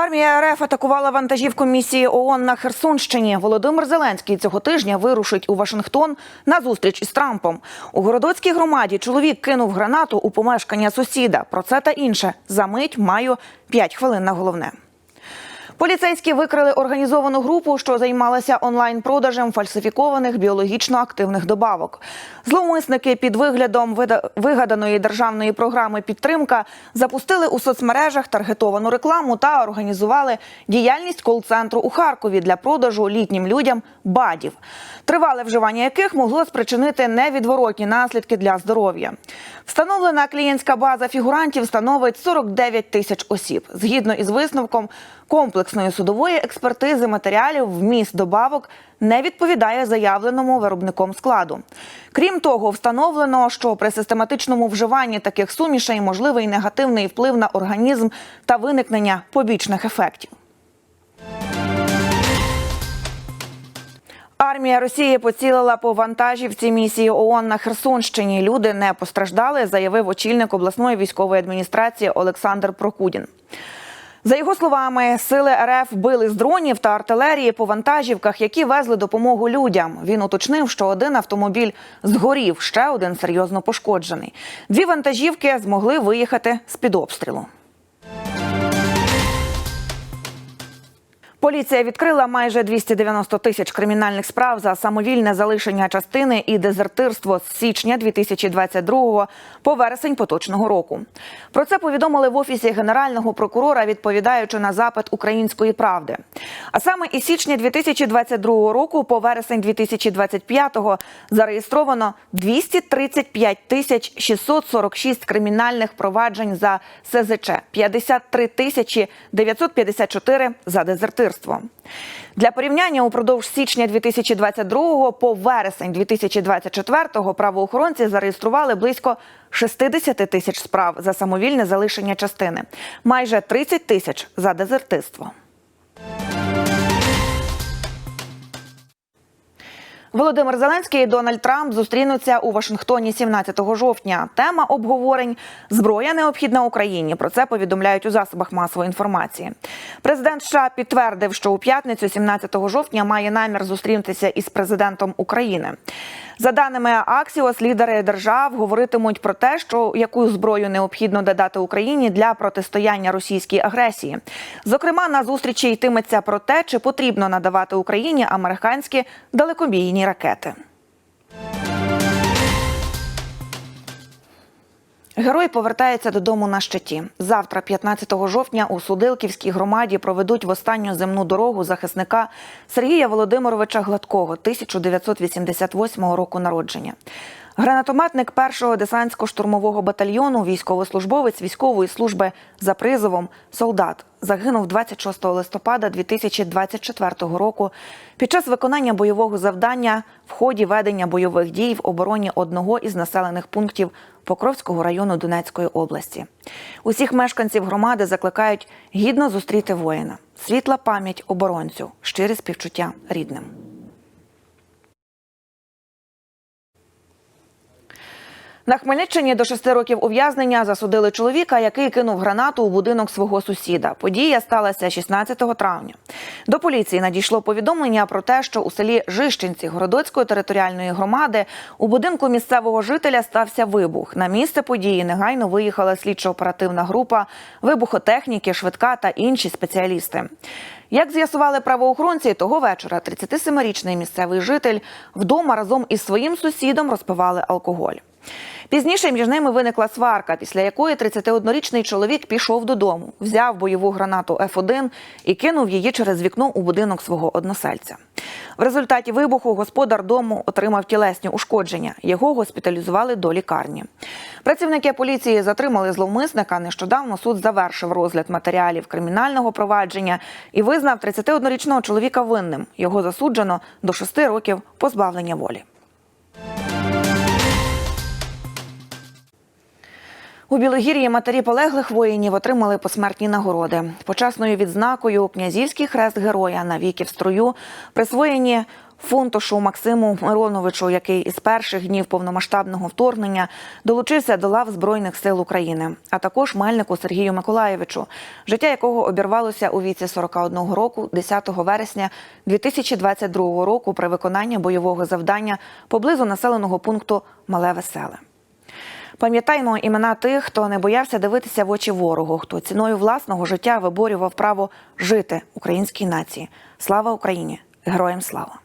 Армія РФ атакувала вантажівку місії ООН на Херсонщині. Володимир Зеленський цього тижня вирушить у Вашингтон на зустріч із Трампом. У городоцькій громаді чоловік кинув гранату у помешкання сусіда. Про це та інше за мить маю 5 хвилин на головне. Поліцейські викрили організовану групу, що займалася онлайн-продажем фальсифікованих біологічно активних добавок. Зловмисники під виглядом вигаданої державної програми підтримка запустили у соцмережах таргетовану рекламу та організували діяльність кол-центру у Харкові для продажу літнім людям бадів, тривале вживання яких могло спричинити невідворотні наслідки для здоров'я. Встановлена клієнтська база фігурантів становить 49 тисяч осіб. Згідно із висновком комплексної судової експертизи матеріалів, вміст добавок не відповідає заявленому виробником складу. Крім того, встановлено, що при систематичному вживанні таких сумішей можливий негативний вплив на організм та виникнення побічних ефектів. Армія Росії поцілила по вантажівці місії ООН на Херсонщині. Люди не постраждали, заявив очільник обласної військової адміністрації Олександр Прокудін. За його словами, сили РФ били з дронів та артилерії по вантажівках, які везли допомогу людям. Він уточнив, що один автомобіль згорів, ще один серйозно пошкоджений. Дві вантажівки змогли виїхати з під обстрілу. Поліція відкрила майже 290 тисяч кримінальних справ за самовільне залишення частини і дезертирство з січня 2022 по вересень поточного року. Про це повідомили в офісі генерального прокурора, відповідаючи на запит української правди. А саме із січня 2022 року по вересень 2025 зареєстровано 235 тисяч 646 кримінальних проваджень за СЗЧ, 53 тисячі 954 за дезертирство. Для порівняння упродовж січня 2022 по вересень 2024 правоохоронці зареєстрували близько 60 тисяч справ за самовільне залишення частини, майже 30 тисяч за дезертирство. Володимир Зеленський і Дональд Трамп зустрінуться у Вашингтоні 17 жовтня. Тема обговорень зброя необхідна Україні. Про це повідомляють у засобах масової інформації. Президент США підтвердив, що у п'ятницю, 17 жовтня, має намір зустрітися із президентом України. За даними Аксіос, лідери держав говоритимуть про те, що яку зброю необхідно додати Україні для протистояння російській агресії. Зокрема, на зустрічі йтиметься про те, чи потрібно надавати Україні американські далекобійні ракети. Герой повертається додому на щиті. Завтра, 15 жовтня, у Судилківській громаді проведуть в останню земну дорогу захисника Сергія Володимировича Гладкого, 1988 року народження. Гранатометник першого десантсько-штурмового батальйону, військовослужбовець військової служби за призовом, солдат загинув 26 листопада 2024 року під час виконання бойового завдання в ході ведення бойових дій в обороні одного із населених пунктів Покровського району Донецької області. Усіх мешканців громади закликають гідно зустріти воїна. Світла пам'ять оборонцю, щире співчуття рідним. На Хмельниччині до шести років ув'язнення засудили чоловіка, який кинув гранату у будинок свого сусіда. Подія сталася 16 травня. До поліції надійшло повідомлення про те, що у селі Жищенці Городоцької територіальної громади у будинку місцевого жителя стався вибух. На місце події негайно виїхала слідчо-оперативна група, вибухотехніки, швидка та інші спеціалісти. Як з'ясували правоохоронці, того вечора 37-річний місцевий житель вдома разом із своїм сусідом розпивали алкоголь. Пізніше між ними виникла сварка, після якої 31-річний чоловік пішов додому, взяв бойову гранату Ф1 і кинув її через вікно у будинок свого односельця. В результаті вибуху господар дому отримав тілесні ушкодження. Його госпіталізували до лікарні. Працівники поліції затримали зловмисника. Нещодавно суд завершив розгляд матеріалів кримінального провадження і визнав 31-річного чоловіка винним. Його засуджено до 6 років позбавлення волі. У Білогір'ї матері полеглих воїнів отримали посмертні нагороди. Почесною відзнакою князівський хрест героя навіки в строю присвоєні Фунтошу Максиму Мироновичу, який із перших днів повномасштабного вторгнення долучився до лав Збройних сил України, а також мельнику Сергію Миколаєвичу, життя якого обірвалося у віці 41 року 10 вересня 2022 року при виконанні бойового завдання поблизу населеного пункту Мале Веселе. Пам'ятаймо імена тих, хто не боявся дивитися в очі ворогу, хто ціною власного життя виборював право жити українській нації. Слава Україні! Героям слава!